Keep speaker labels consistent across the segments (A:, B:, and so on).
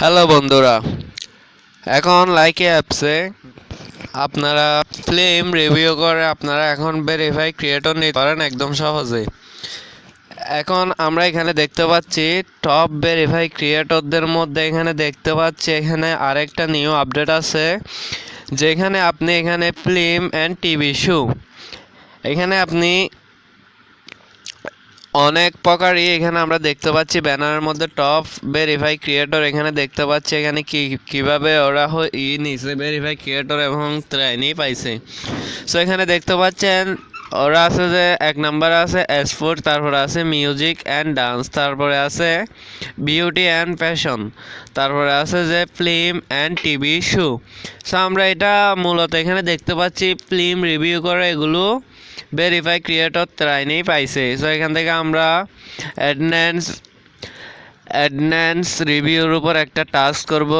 A: Hello বন্ধুরা। এখন লাইকে অ্যাপসে আপনারা ফিল্ম রিভিউ করে আপনারা এখন ভেরিফাই ক্রিয়েটর নিতে পারেন একদম সহজে। এখন আমরা এখানে দেখতে পাচ্ছি টপ ভেরিফাই ক্রিয়েটরদের মধ্যে এখানে দেখতে পাচ্ছি, এখানে আরেকটা নিউ আপডেট আছে, যেখানে আপনি এখানে ফিল্ম অ্যান্ড টিভি শো এখানে আপনি অনেক প্রকারই এখানে আমরা দেখতে পাচ্ছি। ব্যানারের মধ্যে টপ ভেরিফাই ক্রিয়েটর এখানে দেখতে পাচ্ছি এখানে কি, কীভাবে ওরা ই নিছে ভেরিফাই ক্রিয়েটর এবং ট্রেনই পাইছে। সো এখানে দেখতে পাচ্ছেন, ওরা আছে যে এক নাম্বার আছে স্পোর্ট তারপরে আছে মিউজিক অ্যান্ড ডান্স তারপরে আছে বিউটি অ্যান্ড ফ্যাশন তারপরে আছে যে film and TV show so আমরা এটা মূলত এখানে দেখতে পাচ্ছি ফিল্ম রিভিউ করে এগুলো ভেরিফাই ক্রিয়েটর ট্রাইনেই পাইছে। সো এখান থেকে আমরা অ্যাডন্যান্স অ্যাডন্যান্স রিভিউর উপর একটা টাস্ক করব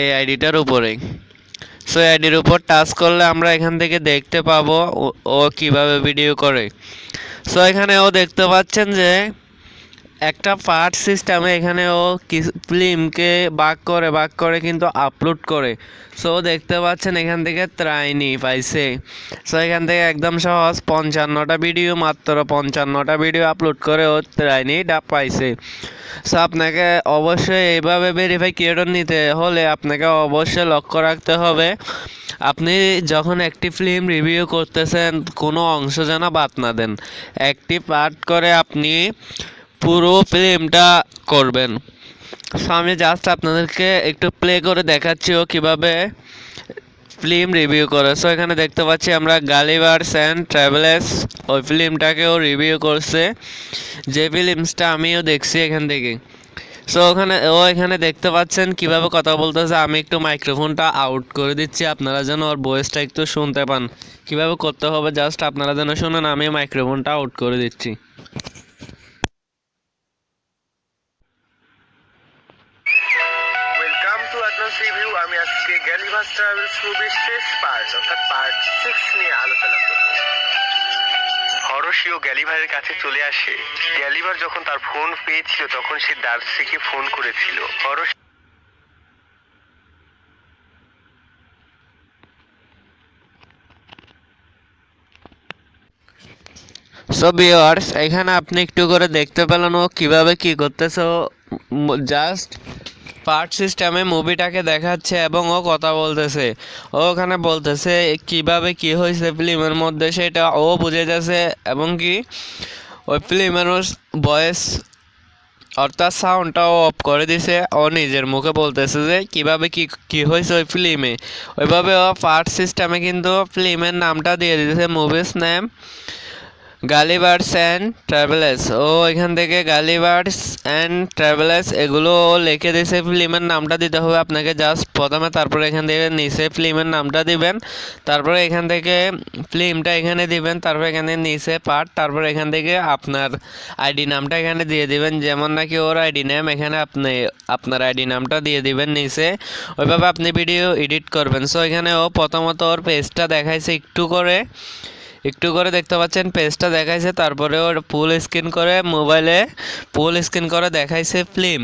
A: এই আইডিটার উপরে। সো আইডির উপর টাচ করলে আমরা এখান থেকে দেখতে পাবো ও কীভাবে ভিডিও করে। সো এখানে ও দেখতে পাচ্ছেন যে একটা পার্ট সিস্টেমে এখানে ও ফিল্মকে বাক করে বাক করে কিন্তু আপলোড করে। সো দেখতে পাচ্ছেন এখান থেকে ত্রাইনি পাইছে। সো এখান থেকে একদম সহজ, পঞ্চান্নটা ভিডিও মাত্র পঞ্চান্নটা ভিডিও আপলোড করে ও ত্রাইনি ডাব পাইছে। সো আপনাকে অবশ্যই এইভাবে ভেরিফাই ক্রিয়েটর নিতে হলে আপনাকে অবশ্যই লক্ষ্য রাখতে হবে, আপনি যখন একটি ফিল্ম রিভিউ করতেছেন, কোনো অংশ যেন বাদ না দেন। একটি পার্ট করে আপনি পুরো ফিল্মটা করবেন। সো আমি জাস্ট আপনাদেরকে একটু প্লে করে দেখাচ্ছি ও কীভাবে ফিল্ম রিভিউ করে। সো এখানে দেখতে পাচ্ছি আমরা গালিভার্স অ্যান্ড ট্রাভেলার্স ওই ফিল্মটাকেও রিভিউ করছে। যে ফিল্মসটা আমিও দেখছি এখান থেকে। সো ওখানে, ও এখানে দেখতে পাচ্ছেন কীভাবে কথা বলতেছে। আমি একটু মাইক্রোফোনটা আউট করে দিচ্ছি, আপনারা যেন ওর ভয়েসটা একটু শুনতে পান। কীভাবে করতে হবে জাস্ট আপনারা যেন শুনেন আমি মাইক্রোফোনটা আউট করে দিচ্ছি।
B: অ্যাডভান্স রিভিউ আমি আজকে গ্যালিভাস ট্রাভেলস মুভির শেষ পার্ট অর্থাৎ পার্ট সিক্স নিয়ে আলোচনা করব। হরসিও গ্যালিভারের কাছে চলে আসে। গ্যালিভার যখন তার ফোন পেয়েছিল, তখন সে ডার্সিকে ফোন করেছিল। হরস
A: সো ভিউয়ার্স এখানে আপনি একটু করে দেখতে পেলেন ও কীভাবে কী করতেছে জাস্ট পার্ট সিস্টেমে মুভিটাকে দেখাচ্ছে এবং ও কথা বলতেছে। ও ওখানে বলতেছে, কীভাবে কি হয়েছে ফিল্মের মধ্যে সেটা ও বুঝে যাচ্ছে এবং কি ওই ফিল্মের ভয়েস অর্থাৎ সাউন্ডটা ও অফ করে দিছে। ও নিজের মুখে বলতেছে যে, কীভাবে কি কি হয়েছে ওই ফিল্মে? ওইভাবে ও পার্ট সিস্টেমে কিন্তু ফিল্মের নামটা দিয়ে দিতেছে movies name. Gullybirds and travellers ও, এখান থেকে গালিবার্ডস অ্যান্ড ট্রাভেলার্স এগুলো লিখে দিয়েছে, ফিল্মের নামটা দিতে হবে আপনাকে জাস্ট প্রথমে, তারপরে এখান থেকে নিচে ফিল্মের নামটা দিবেন। তারপরে এখান থেকে ফিল্মটা এখানে দিবেন, তারপর এখানে নিচে পার্ট তারপর এখান থেকে আপনার আইডি নামটা এখানে দিয়ে দিবেন। যেমন নাকি ওর আইডি নেম এখানে আপনি আপনার আইডি নামটা দিয়ে দিবেন নিচে। ওইভাবে আপনি ভিডিও এডিট করবেন। সো এখানে ও প্রথমত ওর পেজটা দেখাইছে একটু করে। একটু করে দেখতে পাচ্ছেন পেজটা দেখাইছে, তারপরে ওর ফুল স্ক্রিন করে মোবাইলে ফুল স্ক্রিন করে দেখাইছে ফিল্ম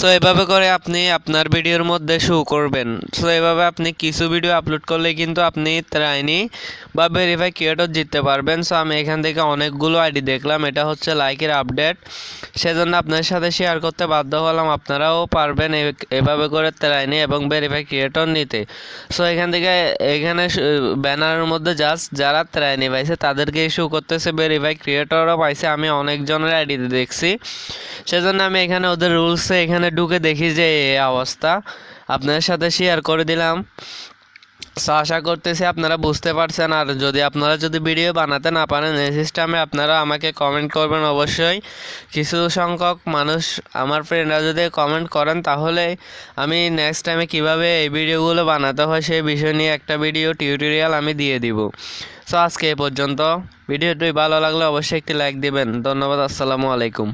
A: সো এভাবে করে আপনি আপনার ভিডিওর মধ্যে শো করবেন। সো এভাবে আপনি কিছু ভিডিও আপলোড করলে কিন্তু আপনি ট্রাইনি বা ভেরিফাই ক্রিয়েটর জিততে পারবেন। সো আমি এখান থেকে অনেকগুলো আইডি দেখলাম, এটা হচ্ছে লাইকের আপডেট সেজন্য আপনার সাথে শেয়ার করতে বাধ্য হলাম, আপনারাও পারবেন এভাবে করে ত্রাইনি এবং ভেরিফাই ক্রিয়েটর নিতে। সো এখান থেকে এখানে ব্যানারের মধ্যে জাস্ট যারা ত্রাইনি পাইছে তাদেরকে ইস্যু করতেছে ভেরিফাই ক্রিয়েটরও পাইছে, আমি অনেকজনের আইডিতে দেখছি। সেজন্য আমি এখানে ওদের রুলসে এখানে ঢুকে দেখি যে এই অবস্থা। আপনাদের সাথে শেয়ার করে দিলাম। সো আশা করতেছি আপনারা বুঝতে পারছেন। আর যদি আপনারা যদি ভিডিও বানাতে না পারেন, এই সিস্টেমে আপনারা আমাকে কমেন্ট করবেন অবশ্যই। কিছু সংখ্যক মানুষ, আমার ফ্রেন্ডরা যদি কমেন্ট করেন, তাহলে আমি নেক্সট টাইমে কীভাবে এই ভিডিওগুলো বানাতে হয়, সেই বিষয় নিয়ে একটা ভিডিও টিউটোরিয়াল আমি দিয়ে দিব। সো আজকে এই পর্যন্ত। ভিডিওটি ভালো লাগলে অবশ্যই একটি লাইক দিবেন। ধন্যবাদ আসসালামু আলাইকুম।